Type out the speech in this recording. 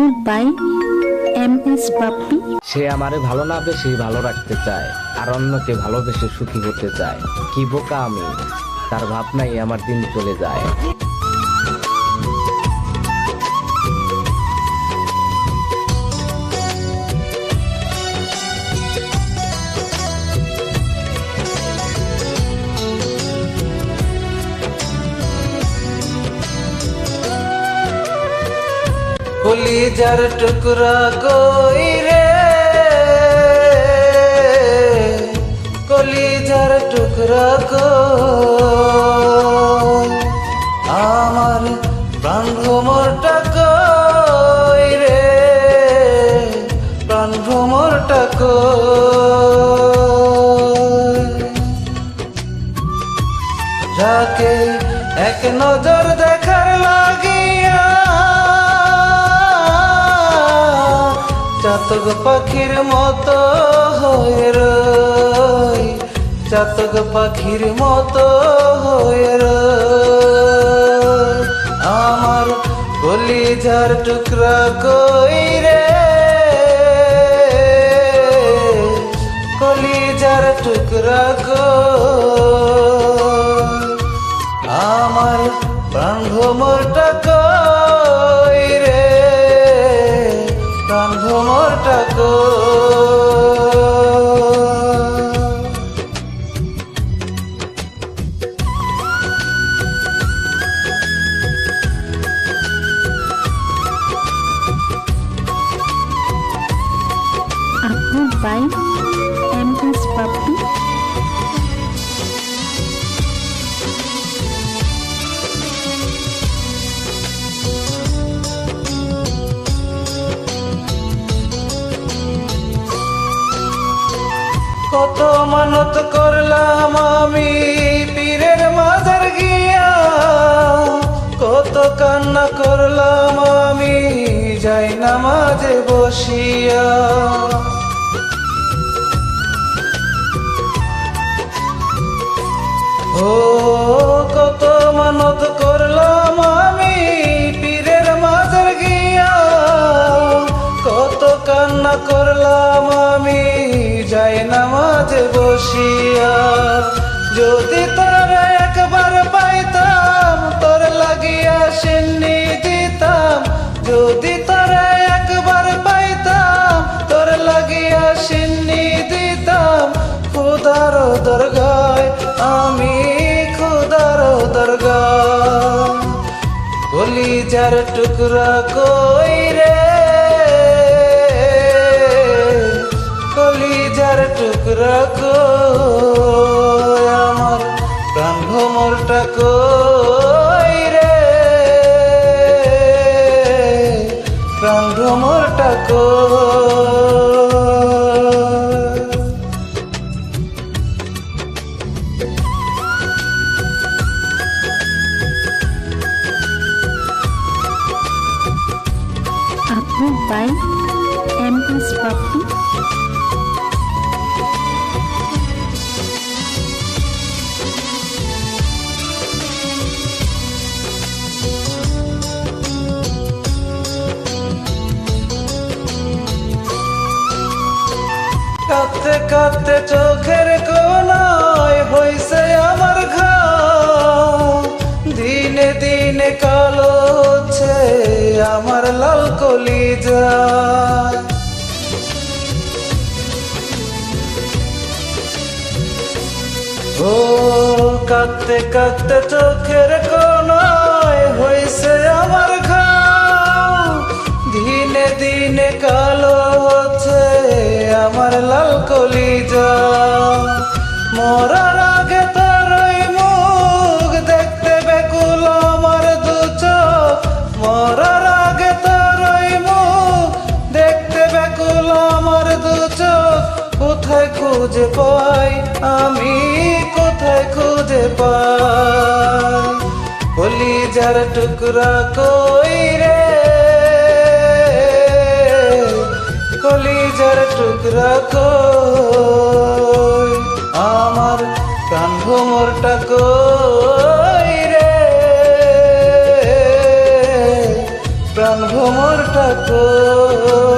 Upload by M S Bappi সে আমারে ভালো না বেশি ভালো রাখতে চায়, আর অন্যকে ভালোবেসে সুখী হতে চায়। কি বোকা আমি? তার ভাবনাই আমার দিন চলে যায়। কলিজার টুকরা কই রে? কলিজার টুকরা কই? আমার প্রাণ ভ্রমরটা কই রে? প্রাণ ভ্রমরটা কই? যাকে এক নজর দেখার চাতক পাখির মতো হয়ে রই, চাতক পাখির মতো হয়ে রই। আমার কলিজার টুকরা কই রে? কলিজার টুকরা কই? আমার প্রাণ ভ্রমরটা ভ্রমরটা কত মানত করলাম আমি। পীরের মাজার গিয়া কত কান্না করলাম আমি। যাই না মাঝে বসিয়া। ও কত মানত মাঝে বসিয়া, যদি তোরা একবার পাইতাম, তোর লাগিয়া সিন্নি দিতাম যদি তোরা একবার পাইতাম, তোর লাগিয়া সিন্নি দিতাম খুদার দরগায়, আমি খুদার দরগায় কলিজার টুকরা কই রে কলিজার টুকরা কই আমার প্রাণ ভ্রমরটা কই রে? প্রাণ ভ্রমরটা কই? আপলোড বাই এম কাঁদতে কাঁদতে চোখের কোনায় হইছে আমার ঘাম। দিনে দিনে কালো হচ্ছে আমার লাল কলি যায় ও, কাঁদতে কাঁদতে চোখের কোনায় মরার আগে তোর মুখ দেখতে বেকুল আমার দু চোখ। মরার আগে তোর মুখ দেখতে বেকুল আমার দু চোখ। কোথায় খুঁজে পাই? আমি কোথায় খুঁজে পাই? কলিজার টুকরা কই রে? কলিজার টুকরা কই প্রাণ ভ্রমরটা কই রে? প্রাণ ভোমরটা ঠাকুর